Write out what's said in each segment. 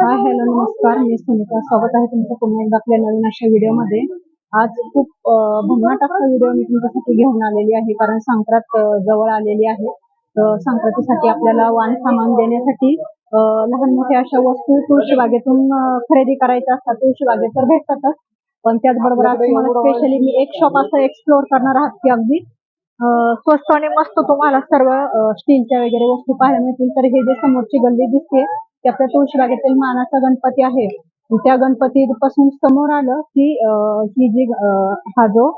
Hi hello नमस्कार. मी सुनीता स्वागत आहे तुमचं पुन्हा एकदा आपल्या नवीन अशा व्हिडिओमध्ये. आज खूप भन्नाट असा व्हिडिओ मी तुमच्यासाठी घेऊन आलेली आहे कारण संक्रांत जवळ आलेली आहे. तर संक्रांतीसाठी आपल्याला वाण सामान देण्यासाठी लहान मोठ्या अशा वस्तू तुळशी बागेतून खरेदी करायच्या असतात. तुळशी बागेत तर भेटतातच. पण त्याचबरोबर आज तुम्हाला स्पेशली मी एक शॉप असं एक्सप्लोअर करणार आहात की अगदी स्वस्त आणि मस्त तुम्हाला सर्व स्टीलच्या वगैरे वस्तू पाहायला मिळतील. तर हे जे समोरची गल्ली दिसते की आपल्या तुळशीबागेतील मानाचा गणपती आहे. त्या गणपती पासून समोर आलं की ही जी हा जो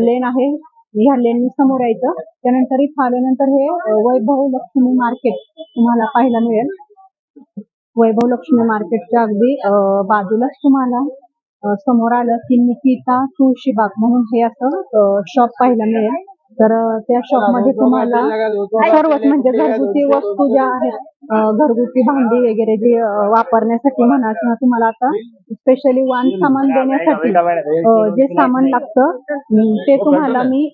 लेन आहे ह्या लेन समोर यायचं. त्यानंतर इथं आल्यानंतर हे वैभव लक्ष्मी मार्केट तुम्हाला पाहायला मिळेल. वैभव लक्ष्मी मार्केटच्या अगदी बाजूलाच तुम्हाला समोर आलं की निकिता तुळशीबाग म्हणून हे असं शॉप पाहायला मिळेल. तर त्या शॉपमध्ये तुम्हाला सर्वच म्हणजे घरगुती वस्तू ज्या आहेत घरगुती भांडी वगैरे जे वापरण्यासाठी म्हणा किंवा तुम्हाला आता स्पेशली वाण सामान देण्यासाठी जे सामान लागतं ते तुम्हाला मी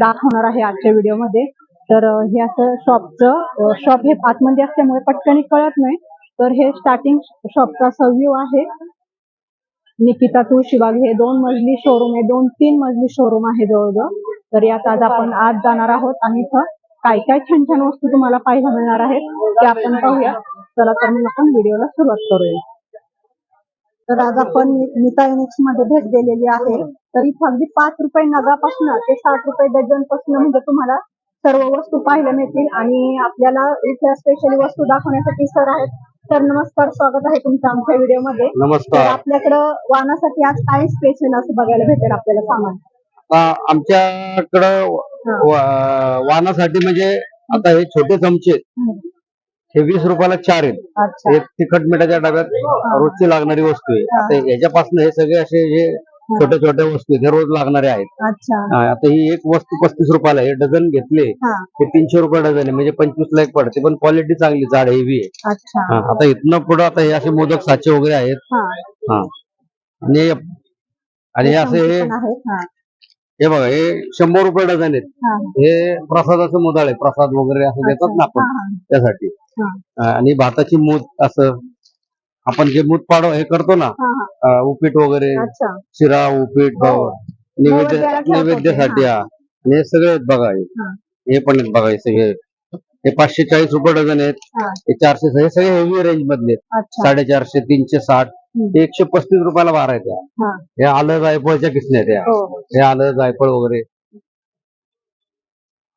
दाखवणार आहे आजच्या व्हिडिओमध्ये. तर हे असं शॉपचं शॉप हे आतमध्ये असल्यामुळे पटकन कळत नाही. तर हे स्टार्टिंग शॉपचा असा व्ह्यू आहे. निकिता तुळशीबाग हे दोन मजली शोरूम आहे. दोन तीन मजली शोरूम आहे जवळजवळ. तर यात आज आपण आज जाणार आहोत आणि इथं काय काय छान छान वस्तू तुम्हाला पाहायला मिळणार आहेत ते आपण पाहूया. चला तर मग आपण व्हिडिओला सुरुवात करूया. तर आज आपण नीता युनिक्समध्ये भेट दिलेली आहे. तर इथं अगदी पाच रुपये नगापासून ते साठ रुपये डझनपासून म्हणजे तुम्हाला सर्व वस्तू पाहायला मिळतील. आणि आपल्याला इथे स्पेशली वस्तू दाखवण्यासाठी सर आहेत. तर नमस्कार. स्वागत आहे तुमचं आमच्या व्हिडिओमध्ये. नमस्कार. आपल्याकडं वाहनासाठी आज काय स्पेशल असं बघायला भेटेल आपल्याला सामान? आमच्याकडं वाहनासाठी म्हणजे आता हे छोटे चमचे. हे वीस रुपयाला चार आहेत. हे तिखट मिठाच्या डब्यात रोजची लागणारी वस्तू आहे. हा. आता ह्याच्यापासून हे सगळे असे जे छोट्या छोट्या वस्तू हे रोज लागणारे आहेत. हा, आता ही एक वस्तू पस्तीस रुपयाला आहे. हे डझन घेतले. हा. हे तीनशे रुपये डझन आहे. म्हणजे पंचवीस ला एक पडते. पण क्वालिटी चांगली जाड हेवी आहे. हा, आता इथनं पुढं आता हे असे मोदक साचे वगैरे आहेत. हा. हा. आणि आणि हे असे हे. हा बघा हे शंभर रुपये डझन आहेत हा हे प्रसादाचं मोदळ आहे प्रसाद वगैरे असं देतात ना आपण हा. त्यासाठी हा. आणि भाताची मूत असं आपण जे मूत पाडो हे करतो ना हा, हा. अं, उपीट वगैरे अच्छा शिरा उपीट हो. नैवेद्य नैवेद्याला ठेवतो ते, नैवेद्यासाठी हा आणि हे सगळे आहेत बघा हे हा. हे पण आहेत बघा हे सगळे हे पाचशे चाळीस रुपये डझन आहेत हा. हे चारशे हे सगळे हेवी रेंज मधले आहेत. अच्छा साडेचारशे तीनशे साठ हम्म. एकशे पस्तीस रुपयाला बारा आहेत या. हा हे आलं जायफळच्या किसण्या आहेत या. हो हो. आलं जायफळ वगैरे.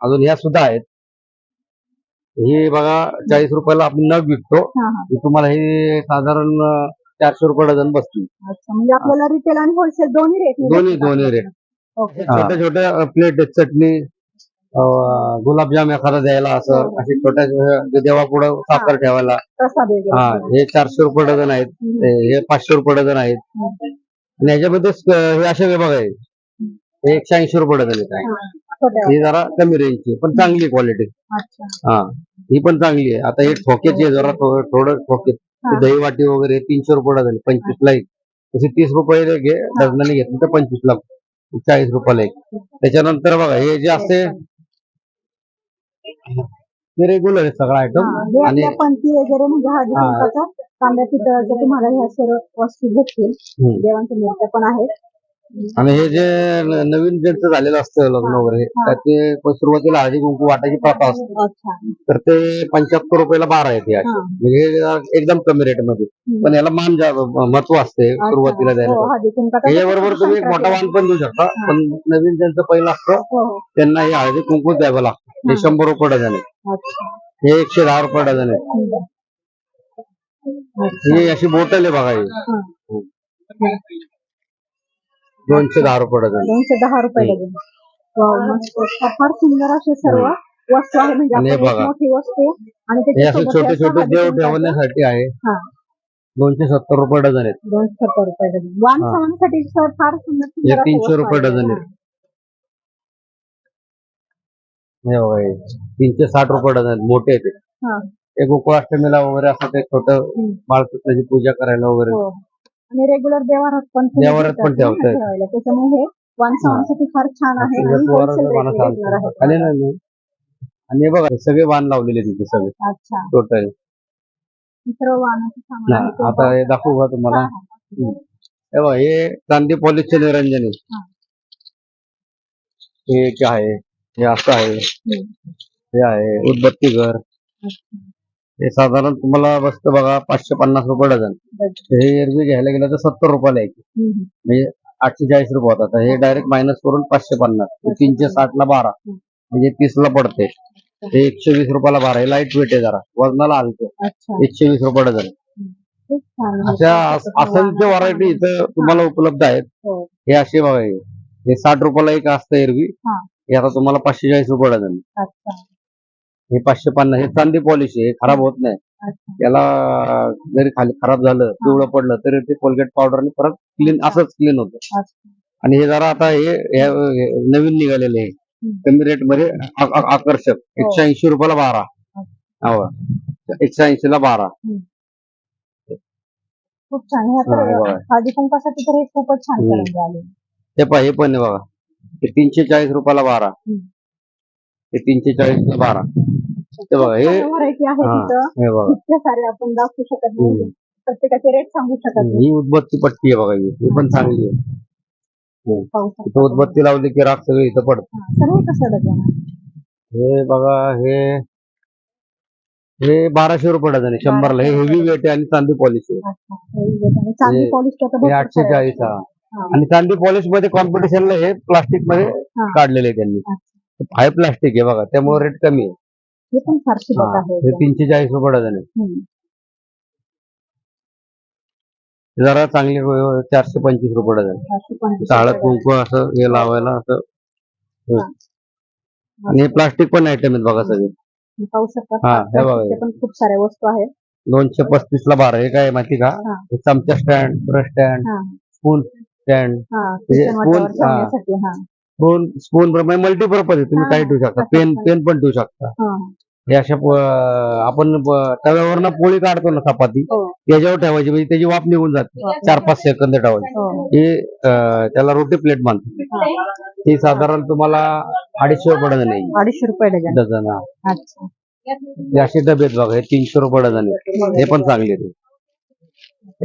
अजून ह्या सुद्धा आहेत. हे बघा चाळीस रुपयाला आपण नग विकतो. हा हा. हे तुम्हाला हे साधारण चारशे रुपये डझन बसतील. अच्छा म्हणजे आपल्याला रिटेल आणि होलसेल दोन्ही रेट दोन्ही दोन्ही रेट ओके. छोट्या छोट्या प्लेट आहेत चटणी अं, गुलाबजाम एखादा द्यायला असं असे छोट्या छोट्या देवापुढं साखर ठेवायला. प्रसाद वगैरे. हा हे चारशे रुपये डझन आहेत. हम्म. हे पाचशे रुपये डझन आहेत. आणि ह्याच्यामध्ये स- हे असे हे. हे एकशे ऐंशी रुपये डझन आहेत हा. छोट्या ही जरा कमी रेंजची आहे, पण चांगली क्वालिटी हा ही पण चांगली आहे. आता हे ठोक्याची आहे जरा थो- थोडं ठोके. दही वाटी वगैरे तीनशे रुपये डझन पंचवीस ला एक. तसे तीस रुपये घे डझनाने घेतली तर पंचवीस ला चाळीस रुपयाला एक. त्याच्यानंतर बघा हे जे असते हे रेग्युलर आहे सगळा आयटम आणि पंथी वगैरे म्हणजे हा. तांब्या पितळाच्या तुम्हाला ह्या सर्व वस्तू भेटतील. हम्म. देवांच्या मूर्त्या पण आहेत आणि हे जे नवीन ज्यांचं झालेलं असतं लग्न वगैरे हा. तर ते सुरुवातीला हळदी कुंकू वाटायची प्रथा असते अच्छा तर ते पंच्याहत्तर रुपयाला बारा येते अशी हा. म्हणजे हे एकदम कमी रेटमध्ये. पण याला मान जा- महत्त्व असते. सुरुवातीला द्यायला हो, हळदी कुंकाचं याच्याबरोबर तुम्ही एक मोठा वाण पण देऊ शकता हा. पण नवीन ज्यांचं पहिलं असतं हो हो त्यांना हे हळदी कुंकू द्यावं लागतं हे हा. शंभर रुपये डझन आहे अच्छा हे एकशे दहा रुपये डझन आहे हम्म. ही अशी बोटल आहे बघा ही हा. दोनशे दहा रुपये डझन दोनशे दहा रुपये डझन वाव, मस्त. फार सुंदर असे सर्व वस्तू आहे म्हणजे आणि हे आपण एक बघा. मोठी वस्तू आणि हे असे त्याच्यासोबत छोटे छोटे देव ठेवण्यासाठी आहे हा दोनशे सत्तर रुपये डझन आहेत दोनशे सत्तर रुपये डझन वाण हा. सर फार सुंदर हे तीनशे वस्तू रुपये आहेत. डझन आहेत हे बघा हे तीनशे साठ रुपये डझन आहेत मोठे आहेत ते. हा. हे गोकुळाष्टमीला वगैरे असं ते छोटं हम्म. बाळकृष्णाची पूजा करायला वगैरे हो. आणि रेग्युलर देवारात पण देवारात पण ठेवता येतं. ठेवायला. त्याच्यामुळे हे वाण सामानासाठी फार छान आहे आणि. आहे हे बघा सगळे वाण लावलेले तिथे सगळे अच्छा टोटल सर्व वाहनाचं सामान ना, आहे ते आता हे दाखवू का तुम्हाला हा, हा. हे बघा हे चांदी पॉलिशचे निरंजन आहे हा. हे एक आहे हे असं आहे हम्म. हे आहे उदबत्ती घर अच्छा. हे साधारण तुम्हाला बसतं बघा पाचशे पन्नास रुपये डझन. हे एरवी घ्यायला गेलं तर सत्तर रुपयाला हम्म. म्हणजे आठशे चाळीस रुपये होतात. हे डायरेक्ट मायनस करून पाचशे पन्नास. तीनशे साठ ला बारा. म्हणजे तीस ला पडते. हे एकशे वीस रुपयाला बारा. हे लाइट वेट आहे जरा. वजनाला अच्छा. एकशे वीस रुपये डझन. अशा अस- असंख्य व्हरायटी इथं तुम्हाला उपलब्ध आहेत. हो. हे असे बघा हे. साठ रुपयाला एक असतं एरवी. हा. आता तुम्हाला पाचशे चाळीस रुपये डझन. हे पाचशे पन्नास हे चांदी पॉलिश आहे हे खराब होत नाही. त्याला जरी खाली खराब झालं पिवळं पडलं तरी ते कोलगेट पावडरने परत क्लीन असंच क्लीन होतं. आणि हे जरा आता हे हे- हे नवीन निघालेले आहे. कमी रेटमध्ये आ- आ- आकर्षक. एकशे ऐंशी रुपयाला बारा. हो. एकशे ऐंशी ला बारा. खूप छान. हे हा, हे आता बघा. हळदी कुंकासाठी तर हे खूपच छान हम्म. करंजी आले. हे पहा हे पण आहे बघा. हे तीनशे चाळीस रुपयाला बारा. हम्म. हे तीनशे चाळीस ला बारा हे बघा हे व्हरायटी आहे हा. तिथं हे बघा इतक्या सारे आपण दाखवू शकत नाही हम्म. प्रत्येकाचे रेट सांगू शकत नाही ही उदबत्ती पट्टी आहे बघा ही ही पण चांगली आहे पाहू इथं शकता उदबत्ती लावली की राख सगळी इथं पडत हा, सर्व कसं डझन आहे? हे बघा हे हे बाराशे रुपये डझन आहे शंभरला हे हेवी वेट आहे आणि चांदी पॉलिश आहे अच्छा. हे आणि चांदी हे- पॉलिश हे आठशे चाळीस. हा. आणि चांदी पॉलिशमध्ये कॉम्पिटिशनला हे प्लास्टिकमध्ये. काढलेले आहे त्यांनी हाय प्लास्टिक आहे बघा त्यामुळे रेट कमी आहे. हे पण फारशी हा, हे तीनशे चाळीस रुपये डझन आहे. हम्म. जरा चांगले चारशे पंचवीस रुपये डझन. फारशी पण इथं हळद कुंकू असं हे लावायला असं. आणि हे प्लास्टिक पण आयटम आहेत बघा सगळे. पाहू शकता. हा, हे बघा. पण खूप साऱ्या वस्तू आहेत. दोनशे पस्तीस ला बारा हे काय आहे माहिती का? हा. हे चमचा स्टँड ब्रश स्टँड हा. स्पून स्टँड हा किचन. ठेवण्यासाठी हा. स्पून स्पून मल्टीपर्पज आहे. तुम्ही हा, काही ठेवू शकता. पेन. पेन पण. ठेवू शकता. हा. हे अशा आपण तव्यावरनं पोळी काढतो ना चपाती हो. त्याच्यावर ठेवायची. म्हणजे त्याची वाफ निघून जाते. चार पाच सेकंद ठेवायची. हो. हे त्याला रोटी प्लेट हा. ही साधारण तुम्हाला अडीचशे रुपये डझन आहे. अडीचशे रुपये डझन. हा. हे असे डबे बघा हे तीनशे रुपये डझन आहे हे पण चांगले आहेत.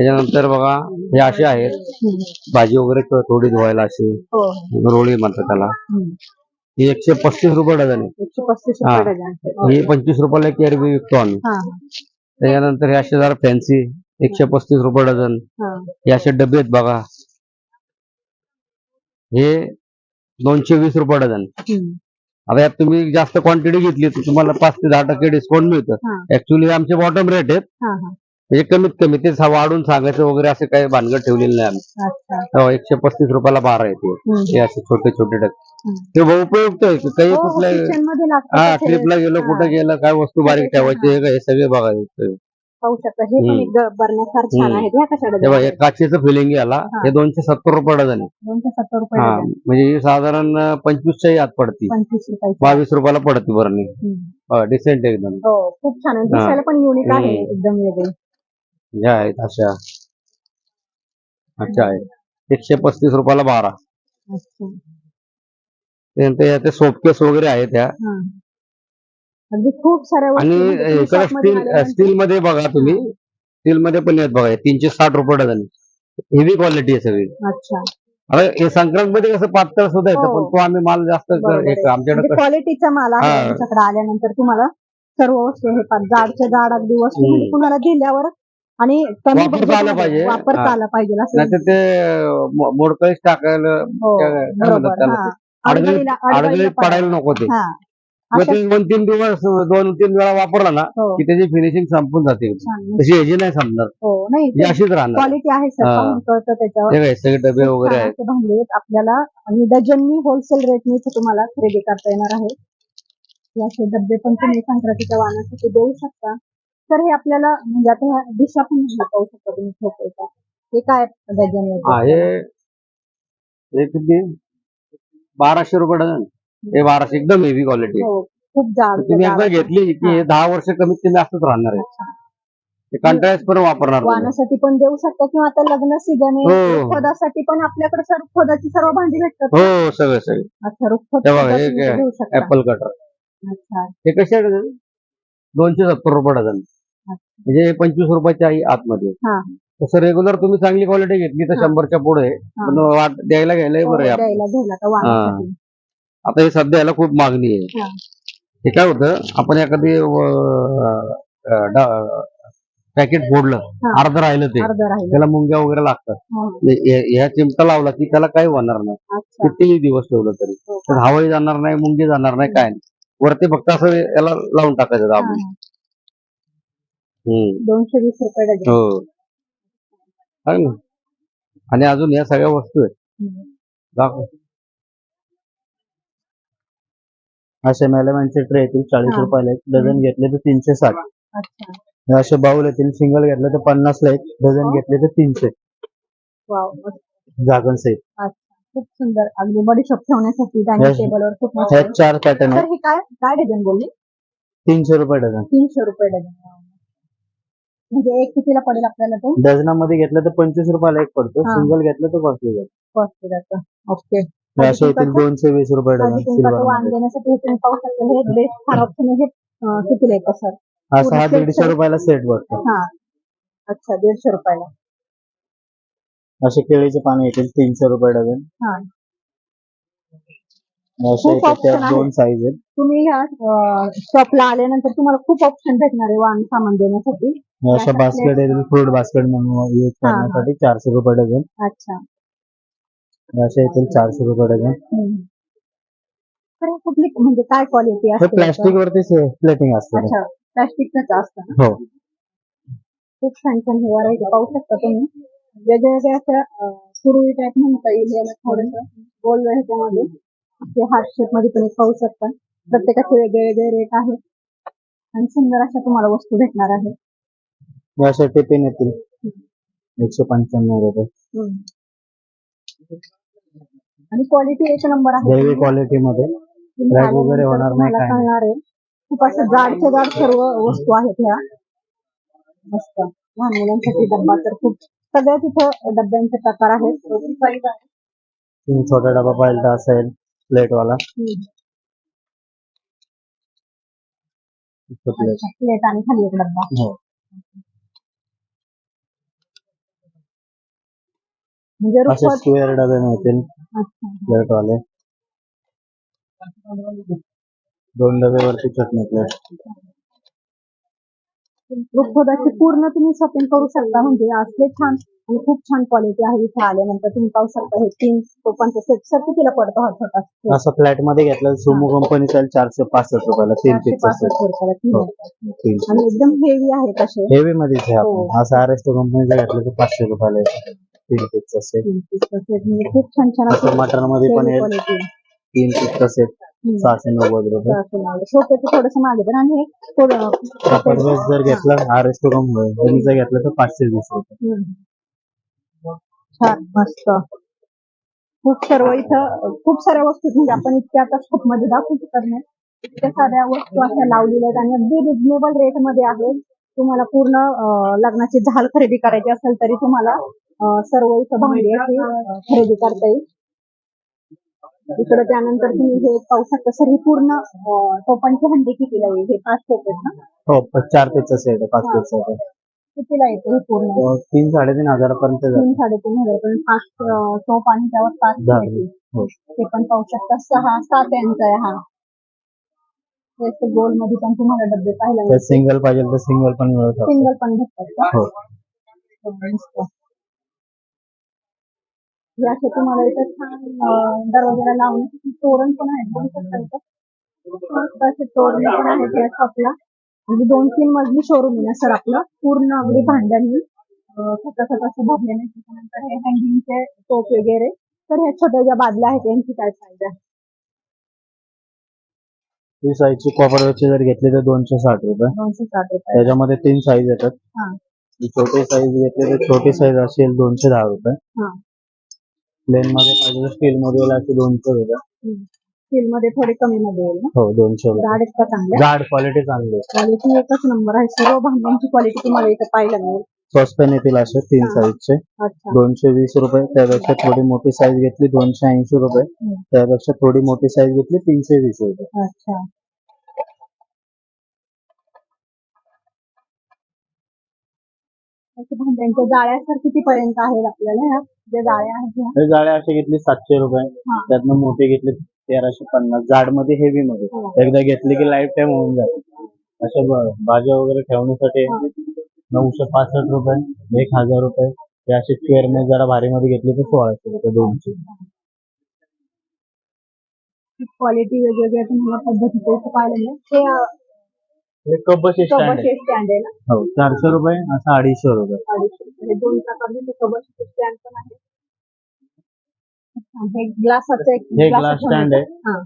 त्याच्यानंतर बघा हे असे आहेत. भाजी वगैरे थोडी धुवायला अशी. हो. रोळी म्हणतात त्याला. ही एकशे पस्तीस रुपये डझन आहे. हा. पंचवीस रुपयाला एक एरवी विकतो आम्ही. त्याच्यानंतर हे असे जरा फॅन्सी एकशे पस्तीस रुपये डझन. हा. असे डबे आहेत बघा. हे दोनशे वीस रुपये डझन. आता यात तुम्ही जास्त क्वांटिटी घेतली तर तुम्हाला पाच ते दहा टक्के डिस्काउंट मिळतं. ऍक्च्युली आमचे बॉटम रेट आहेत. म्हणजे कमीत कमी ते वाढून सांगायचं वगैरे असं काही भानगड ठेवलेलं नाही आम्ही. तेव्हा एकशे पस्तीस रुपयाला बारा येते. हे असे छोटे छोटे हम्म. ते बहु उपयुक्त आहे. काही हो, हो, कुठल्या हा ट्रिपला गेलो कुठे गेलं काय वस्तू बारीक हा. ठेवायची हे हे सगळे बघायचं पाहू शकता. हे पण छान. आहेत हे हे काचेचं फिलिंग याला हा. हे दोनशे सत्तर रुपये डझन आहे. दोनशे सत्तर रुपये हा डझन. म्हणजे ही साधारण पंचवीसच्या आत पडती. बावीस रुपयाला पडती बरणी. डिसेंट एकदम. हो खूप छान हा. दिसायला पण युनिक आहे. एकदम वेगळे. ह्या आहेत अशा. अच्छा आहे एकशे पस्तीस रुपयाला बारा. त्यानंतर या ते सोपकेस वगैरे आहेत ह्या. अगदी खूप साऱ्या आणि म्हणजे इकडे स्टील स्टील मध्ये बघा तुम्ही. स्टील मध्ये पण आहेत बघा तीनशे साठ रुपये डझन. हेवी क्वालिटी आहे सगळी. अच्छा. हे संक्रांत मध्ये कसं पातळ सुद्धा येतं हो. पण तो आम्ही माल जास्त आमच्याकडे म्हणजे क्वालिटीचा माल आहे आल्यानंतर तुम्हाला सर्व वस्तू हे जाडच्या जाड अगदी वस्तू. म्हणजे तुम्हाला दिल्यावर आणि कमी वापरता आलं पाहिजे. वापरता हा. आलं पाहिजे असं. ते मो- मोडकळीच टाकायला हो काय- काय म्हणतात बरोबर. त्याला? हा. अडगळीत अडगळीला- अडगळीत अडगळीला पडायला. नको ते. हा. मग अशा ते दोन तीन दिवस दोन तीन वेळा वापरला ना हो. की त्याची फिनिशिंग संपून जाते. छान तशी ह्याची नाही संपणार हो नाही अशीच राहणार. क्वालिटी आहे सर. हा. पाहून कळतं त्याच्यावर. हे काय सगळे डबे वगैरे आहेत. भांडे आपल्याला. आणि डझननी होलसेल रेटने इथे तुम्हाला खरेदी करता येणार आहे. असे डबे पण तुम्ही संक्रांतीच्या वाहनासाठी देऊ शकता. तर हे आपल्याला म्हणजे आता ह्या दिशा पण पाहू शकता तुम्ही ठोकायचा हे काय हा हे हे किती? बाराशे रुपये डझन. हे बाराशे एकदम हेवी क्वालिटी हो खूप जाड तुम्ही एकदा घेतली की हे. दहा वर्ष कमीत कमी असंच राहणार आहे. ते कंटाळ्यास पण वापरणार. वाहनासाठी पण देऊ शकता किंवा आता लग्न सीझन आहे हो. पण आपल्याकडे सर्व खोदाची सर्व भांडी भेटतात. हो सगळे सगळे. अच्छा रुखवत हे बघा, सुद्धा हे तुम्ही काय? घेऊ शकता. ऍपल कटर अच्छा. हे कसे आहे दोनशे सत्तर रुपये डझन. म्हणजे पंचवीस रुपयाची आहे आतमध्ये हा तसं रेग्युलर तुम्ही चांगली क्वालिटी घेतली तर हा. शंभरच्या पुढे आहे. पण वाट द्यायला घ्यायला बरं आहे आपलं. द्यायला घ्यायला का वांग्यासाठी. आता हे सध्या याला खूप मागणी आहे हा. हे काय होतं आपण एखादी पॅकेट फोडलं हा. अर्ध राहिलं ते अर्ध राहील त्याला मुंग्या वगैरे लागतात हा. हे- हे- ह्या चिमटा लावला की त्याला काही होणार नाही अच्छा कितीही दिवस ठेवलं तरी हो का? तर हवाही जाणार नाही मुंगी जाणार नाही काय नाही वरती फक्त असं याला लावून टाकायचं हा, दाबून हा. हम्म. दोनशे वीस रुपये डझन. हो. आहे ना. आणि अजून या सगळ्या वस्तू आहेत. हम्म. दाखव. असे ट्रे येतील चाळीस हा. रुपयाला एक. डझन घेतले तर तीनशे साठ. अच्छा. हे असे बाउल येतील सिंगल घेतले तर पन्नास ला एक. डझन हो. घेतले तर तीनशे. वाव सहित अच्छा. खूप सुंदर. अगदी बडीशॉप ठेवण्यासाठी डायनिंग Yes. टेबलवर खूप मस्त. ह्यात चार पॅटर्न तर आहेत. हे काय? काय डझन बोलले? तीनशे रुपये डझन. तीनशे रुपये डझन. म्हणजे एक कितीला पडेल आपल्याला ते? डझनामध्ये घेतलं तर पंचवीस रुपयाला एक पडतो. हा. सिंगल घेतलं तर कॉस्टली जाईल. फर्स्ट त्याचं ओके हे असे येतील तुमचं- दोनशे वीस रुपये डझन सिल्वर देण्यासाठी हे तुम्ही पाहू शकता. हे बेस्ट फार ऑप्शन आहे हे अं, कितीला येतं सर असा हा पूर्ण दीडशे set. रुपयाला सेट बसतो हा. अच्छा दीडशे रुपयाला. असे केळीचे पाने येतील तीनशे रुपये डझन. हा. खूप. दोन साईज आहेत. तुम्ही ह्या शॉपला आल्यानंतर तुम्हाला खूप ऑप्शन भेटणार आहे वाण सामान देण्यासाठी. अशा अशा बास्केट. येतील फ्रूट बास्केट म्हणून यूज. करण्यासाठी चारशे रुपये डझन. अच्छा. असे येतील चारशे रुपये डझन. कुठली म्हणजे काय क्वालिटी असते प्लास्टिक वरती प्लेटिंग असते प्लास्टिकच असतं? हो. खूप छान छान हे व्हरायटी पाहू शकता तुम्ही. वेगवेगळ्या अशा सुरळी टाईप म्हणता येईल थोडस गोल ह्याच्यामध्ये. ते हार्ट शेपमध्ये पण एक पाहू शकता प्रत्येकाचे वेगळे वेगळे रेट आहेत आणि सुंदर अशा तुम्हाला वस्तू भेटणार आहे हे असे टिफिन येतील एकशे पंच्याण्णव रुपये. आणि क्वालिटी एक नंबर आहे. क्वालिटी मध्ये. वगैरे आल्यानंतर होणार नाही, आहे? खूप असं जाडच्या जाड सर्व वस्तू आहेत ह्या. मस्त. लहान मुलांसाठी डब्बा तर खूप. सगळ्या तिथं डब्यांचे प्रकार आहेत. आहे. छोटा डबा पाहिजे असेल प्लेट वाला. प्लेट प्लेट आणि खाली एक डब्बा. हो. म्हणजे असे स्क्वेअर डबे मिळतील प्लेट वाले. दोन डबे वरती चटणी प्लेट रुखवताची पूर्ण तुम्ही शॉपिंग करू शकता म्हणजे असले छान आणि खूप छान क्वालिटी आहे इथे आल्यानंतर तुम्ही पाहू शकता हे तीन टोपांचं सेट सर कितीला पडतो हा छोटा? असं फ्लॅटमध्ये घेतलं सुमो कंपनी चालेल चारशे पासष्ट रुपयाला तीन चारशे पीसचा पासष्ट सेट रुपयाला तीन हो. येतात. तीन आणि एकदम हेवी आहे तसे हेवी मध्ये आहे हो. आपण असं आर एस कंपनीचं घेतलं तर पाचशे रुपयाला येतं. तीन पीसचा सेट तीन piece चे set म्हणजे खूप छान छान असं मटनमध्ये पण येईल क्वालिटी तीन पीसचा सेट सहाशे नव्वद रुपये. थोडस मागे पण आणि हे थोडं आपण वेळेस जर घेतलं जर घेतलं तर पाचशे वीस रुपये. हम्म. छान मस्त. खूप सर्व इथं खूप साऱ्या वस्तू आहेत. म्हणजे आपण इतक्या आता खूप मध्ये दाखवू शकत नाही इतक्या साऱ्या वस्तू अशा लावलेल्या आहेत आणि अगदी रिजनेबल रेटमध्ये आहेत तुम्हाला पूर्ण अं, लग्नाची झाल खरेदी करायची असेल तरी तुम्हाला अं, सर्व इथं भांडी अशी अं, खरेदी करता येईल. इकडे त्यानंतर तुम्ही हे पाहू शकता. सर ही पूर्ण टोपांची हंडी कितीला येईल हे पाच टोप आहेत ना? हो प- चार पीसचा सेट आहे पाच पीसचा सेट. कितीला येतो हे पूर्ण? तो तीन साडेतीन हजारापर्यंत जातं. तीन साडेतीन हजार पर्यंत पाच अं, टोप आणि त्यावर पाच प्लेटी. हो. ते पण पाहू शकता. सहा सात यांचा आहे हा. गोलमध्ये पण तुम्हाला डबे पाहायला तर सिंगल पाहिजे तर सिंगल पण मिळू शकतो सिंगल पण भेटतात का? हो. हो, मस्त. असे तुम्हाला इथं छान दरवाजाला लावण्यासाठी तोरण पण बघू शकता मस्त असे तोरण पण आहेत या शॉपला म्हणजे दोन तीन मजली शोरूम आहे ना सर आपलं पूर्ण अगदी भांड्यांनी. खचं खचं असं भरलेलं आहे. त्याच्यानंतर हे हँगिंगचे टोप वगैरे. तर ह्या छोट्या ज्या बादल्या आहेत यांची काय फायदा आहे? ही साईजची कॉपरची जर घेतली तर दोनशे साठ रुपये. दोनशे साठ रुपये. त्याच्यामध्ये तीन साईज येतात. छोटी साईज घेतली तर छोटी साईज असेल दोनशे दहा रुपये. प्लेन मध्ये पाहिजे स्टील मध्ये असे दोनशे रुपये स्टील मध्ये थोडी कमी मध्ये येईल ना हो दोनशे रुपये जाड आहेत का चांगल्या जाड क्वालिटी चांगली आहे. क्वालिटी एकच नंबर आहे. सर्व भांड्यांची क्वालिटी तुम्हाला इथं पाहायला मिळेल. सॉसपॅन येतील असे तीन हा. साईजचे अच्छा. दोनशे वीस रुपये. त्यापेक्षा थोडी मोठी साईज घेतली. दोनशे ऐंशी रुपये. त्यापेक्षा थोडी मोठी साईज घेतली. तीनशे वीस रुपये. अच्छा. भांड्यांच्या जाळ्या सर किती पर्यंत आहेत आपल्याला ह्या ज्या जाळ्या आहेत ह्या. हे जाळे असे घेतले सातशे रुपये. हा. त्यातनं मोठे घेतले तेराशे पन्नास. जाडमध्ये हेवी मध्ये. हो. एकदा घेतले की लाईफ टाइम होऊन जाते. अशा ब- भाज्या वगैरे ठेवण्यासाठी नऊशे पासष्ट रुपये एक हजार रुपये. हे असे स्क्वेअरमध्ये जरा भारी मध्ये घेतले तर सोळाशे रुपये दोनशे. क्वालिटी वेगवेगळ्या तुम्हाला पद्धतीचे इथं पाहायला मिळेल ते अं, हे कब्बशी स्टँड आहे. कबशे स्टँड आहे ना? हो चारशे रुपये असं अडीचशे रुपये. अडीचशे. हे दोन प्रकारचे ते कबशे स्टँड पण आहे. अच्छा, हे ग्लासाचं एक हे glass glass ठेवण्याचं. stand आहे. हा.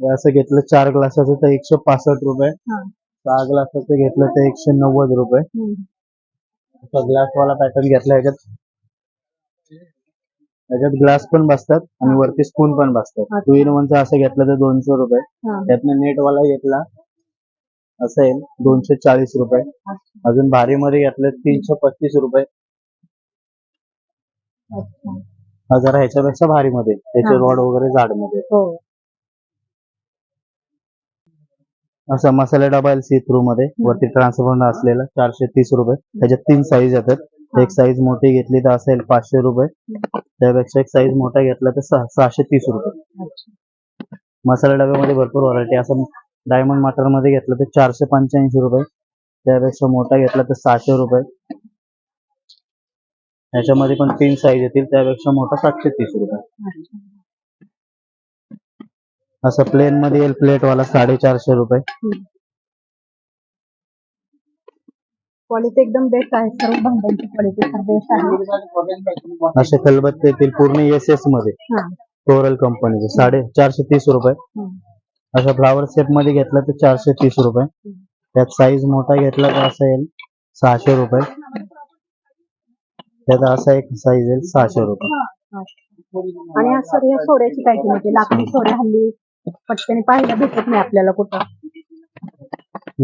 हे असं घेतलं चार ग्लासाचं तर एकशे पासष्ट रुपये. हा. सहा ग्लासाचं घेतलं तर एकशे नव्वद रुपये. हम्म. असा ग्लास वाला पॅटर्न घेतला ह्याच्यात ह्याच्यात ग्लास पण बसतात आणि वरती स्पून पण बसतात. टू इन वनचं असं घेतलं तर दोनशे रुपये. हा. त्यातनं नेट वाला घेतला असं येईल दोनशे चाळीस रुपये. अजून भारी मध्ये घेतलं तीनशे पस्तीस रुपये. हा जरा ह्याच्यापेक्षा भारी मध्ये त्याचे. रॉड वगैरे जाडमध्ये हो. असं मसाला डबा सी थ्रू मध्ये वरती ट्रान्सपरंट असलेला चारशे तीस रुपये. त्याच्यात तीन साईज येतात. एक साईज मोठी घेतली तर असेल पाचशे रुपये. त्यापेक्षा एक साईज मोठा घेतला तर सहा- सहाशे तीस रुपये. मसाला डब्यामध्ये भरपूर व्हरायटी असं डायमंड मटरमध्ये घेतलं तर चारशे पंच्याऐंशी रुपये. त्यापेक्षा मोठा घेतला तर सहाशे रुपये. याच्यामध्ये पण तीन साईज येतील त्यापेक्षा मोठा सातशे तीस रुपये. असं प्लेन मध्ये येईल प्लेट वाला साडेचारशे रुपये. क्वालिटी एकदम बेस्ट आहे. सर्व भांड्यांची क्वालिटी बेस्ट आहे. असे खलबत्ते येतील पूर्ण एस एसमध्ये. फ्लोरल कंपनीचे साडे चारशे तीस रुपये. अशा फ्लावर शेपमध्ये घेतला तर चारशे तीस रुपये. त्यात साईज मोठा घेतला तर असा येईल सहाशे रुपये. त्यात असा एक साईज येईल सहाशे रुपये. आणि सर या सोड्याची काय किंमत आहे? लाकडी सोड्या हल्ली पटकन पाहायला भेटत नाही आपल्याला कुठं.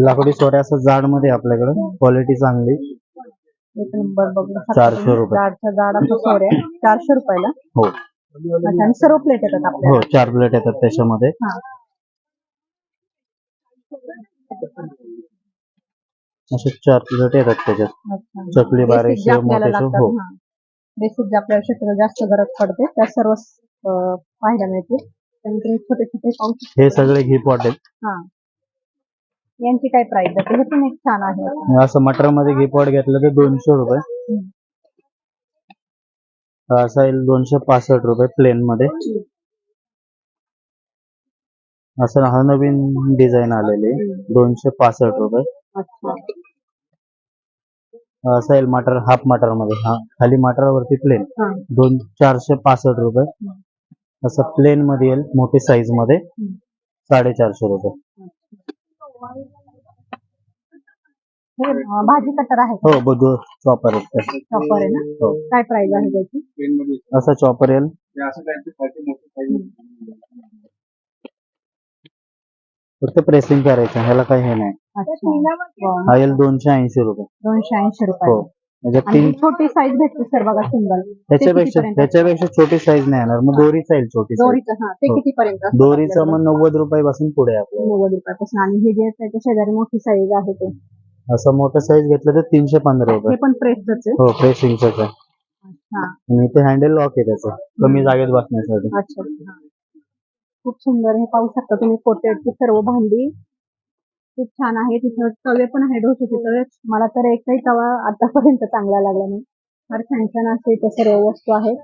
लाकडी सोऱ्या असं जाडमध्ये आपल्याकडे. क्वालिटी चांगली. एक नंबर बघू शकता चारशे. रुपये. जाडच्या जाड असं सोड्या चारशे रुपयाला. हो. आणि सर्व प्लेट येतात हो चार प्लेट येतात त्याच्यामध्ये. असे चार प्लेट येतात त्याच्यात. चकली बारीक मोठे हो. बेसिक जे आपल्याला शक्यतो जास्त गरज पडते त्या सर्व पाहायला मिळते. त्यानंतर हे छोटे छोटे पाऊस हे सगळे घी पॉट आहेत. हा. यांची काय प्राइस जाते हे पण एक छान आहे. असं मटरमध्ये घी पॉट घेतलं तर दोनशे रुपये. असा येईल दोनशे पासष्ट रुपये प्लेन मध्ये. असं हा नवीन डिझाईन आलेले दोनशे पासष्ट रुपये. अच्छा. हा असा येईल मटर हाफ मटरमध्ये. हा खाली मटर वरती प्लेन दोन चारशे पासष्ट रुपये. असं प्लेन मध्ये येईल मोठी साईजमध्ये. साडेचारशे रुपये. हे भाजी कटर आहे हो बघू चॉपर आहे. चॉपर आहे ना? हो. काय प्राइस आहे त्याची? असं चॉपर येईल. फक्त प्रेसिंग करायचं ह्याला काही हे नाही. अच्छा. हा दोनशे ऐंशी रुपये. दोनशे ऐंशी रुपये. हो. तीन ही छोटी साईज भेटते सर बघा सिंगल त्याच्यापेक्षा त्याच्यापेक्षा छोटी साईज नाही येणार. मग दोरीचा येईल छोटी साईज दोरीचं हा ते हो. किती पर्यंत असतं दोरीचं आपल्याकडे? मग नव्वद रुपयापासून पुढे आहे आपल्याला नव्वद रुपयापासून. आणि हे जे आहे त्याच्या शेजारी मोठी साईज आहे ते. असं मोठं साईज घेतलं तर तीनशे पंधरा रुपये. हे पण प्रेसच आहे? हो प्रेसिंगच आहे. आणि ते हँडल लॉक आहे त्याचं. कमी जागेत बसण्यासाठी. अच्छा हा. खूप सुंदर हे पाहू शकता तुम्ही कोटेडची सर्व भांडी खूप छान आहे. तिथं तवे पण आहे डोशाचे तवे. मला तर एकही तवा आतापर्यंत चांगला लागला नाही. फार छान छान असे इथे सर्व वस्तू आहेत.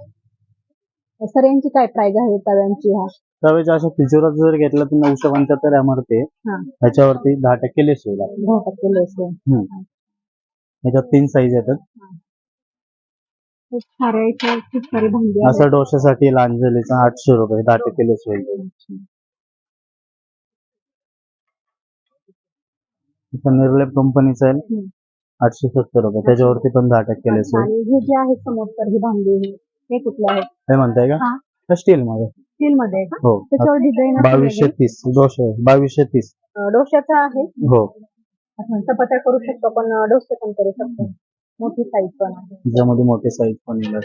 सर यांची काय प्राइस आहे तव्यांची ह्या तवेच्या अशा फिचरात जर घेतलं तर नऊशे पंच्याहत्तर एम आर हा. त्याच्यावरती दहा टक्के लेस होईल. दहा टक्के लेस आहे. हम्म. तीन साईज येतात. खूप इथे खूप सारी भांडी आहेत. असं डोशासाठी लांजलीचा आठशे रुपये दहा टक्के लेस होईल निर्लेप कंपनीचा आहे. हम्म. आठशे सत्तर रुपये. त्याच्यावरती पण दहा टक्के लेस होईल. आणि हे जे आहे समोर ही भांडी हे- हे कुठले आहेत काय म्हणताय का? हा. स्टील मध्ये. स्टील मध्ये आहे का? हो. त्याच्यावर डिझाईन बावीसशे तीस. डोशे बावीसशे तीस. डोश्याचं आहे. हो. आपण चपात्या करू शकतो पण डोसे पण करू शकतो. मोठी साईज पण आहे त्याच्यामध्ये मोठे साईज पण येणार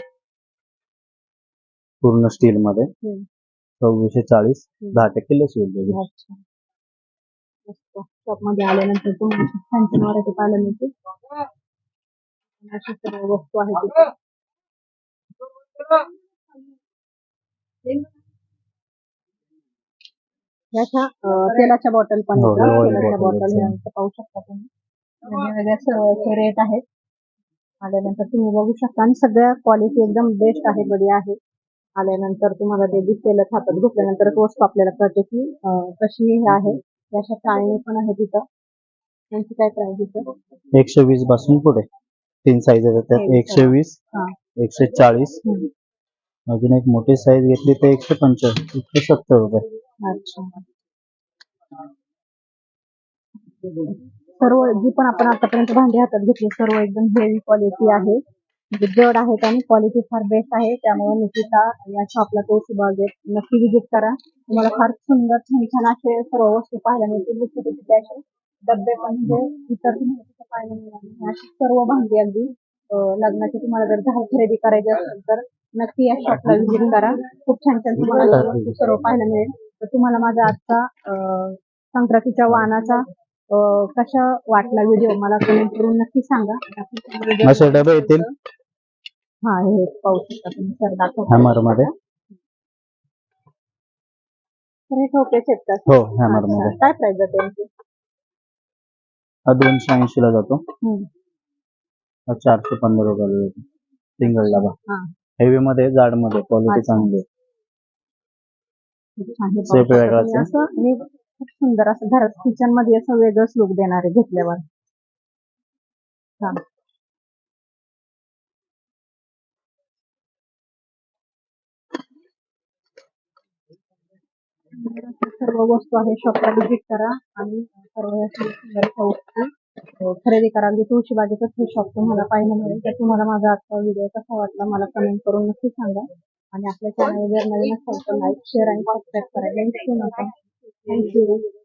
पूर्ण स्टील मध्ये हम्म. सव्वीसशे चाळीस हम्म. दहा टक्के लेस होईल त्याची. अच्छा मस्त शॉपमध्ये आल्यानंतर तुम्हाला मिळते अशा सर्व वस्तू आहेत तिथे याच्या अं, तेलाच्या बॉटल पण हो. हे तेलाच्या बॉटल. पाहू शकता तुम्ही वेगवेगळ्या रेट आहेत आल्यानंतर तुम्ही बघू शकता. आणि सगळ्या क्वालिटी एकदम बेस्ट आहे बढिया आहे. आल्यानंतर तुम्हाला ते दिसलेलं हातात घेतल्यानंतर वस्तू आपल्याला कळते की कशी हे आहे. याच्या चाळणी पण आहे तिथं. त्यांची काय प्राइस एकशे वीसपासून पुढे. तीन साईज आहेत त्यात. एकशे. वीस हा. एकशे चाळीस. अजून एक मोठी साईज घेतली तर एकशे पंचाळीस एकशे सत्तर रुपये. अच्छा. सर्व जी पण आपण आतापर्यंत भांडी हातात घेतली सर्व एकदम हेवी क्वालिटी आहे. म्हणजे जड आहेत आणि क्वालिटी फार बेस्ट आहे. त्यामुळे निकिता या शॉपला तो नक्की विजिट करा. तुम्हाला फार सुंदर छान छान असे सर्व वस्तू पाहायला मिळतील. छोटे छोटे असे डब्बे पण म्हणजे इतर पाहायला मिळणार अशी सर्व भांडी अगदी लग्नाची तुम्हाला जर झाड खरेदी करायची असेल तर नक्की या शॉपला विजिट करा. खूप छान छान तुम्हाला सर्व पाहायला मिळेल. तर तुम्हाला माझा आजचा संक्रांतीच्या वाहनाचा कशा वाटला व्हिडिओ मला कमेंट करून नक्की सांगा. असे डबे येतील? हा हे पाहू शकता तुम्ही. सर दाखवतो हॅमरमध्ये तर हे ठोकेच आहेत का? हो हॅमरमध्ये अच्छा. काय प्राइस जाते यांची? हा दोनशे ऐंशी ला जातो. हा चारशे पंधरा रुपयाला जातो. सिंगल डबा. हेवी मध्ये जाडमध्ये क्वालिटी. चांगली आहे. असं आणि खूप सुंदर असं घरात किचनमध्ये असं वेगळंच लुक देणार आहे घेतल्यावर. हा सर्व वस्तू आहे शॉपला व्हिजिट करा आणि सर्व वस्तू खरेदी करा. म्हणजे तुळशी बागेतच हे शॉप तुम्हाला पाहायला मिळेल. तर तुम्हाला माझा आजचा व्हिडिओ कसा वाटला मला कमेंट करून नक्की सांगा. आणि आपल्या चॅनल जर नवीन असाल तर लाईक शेअर आणि सबस्क्राईब करायला विसरू नका Thank you.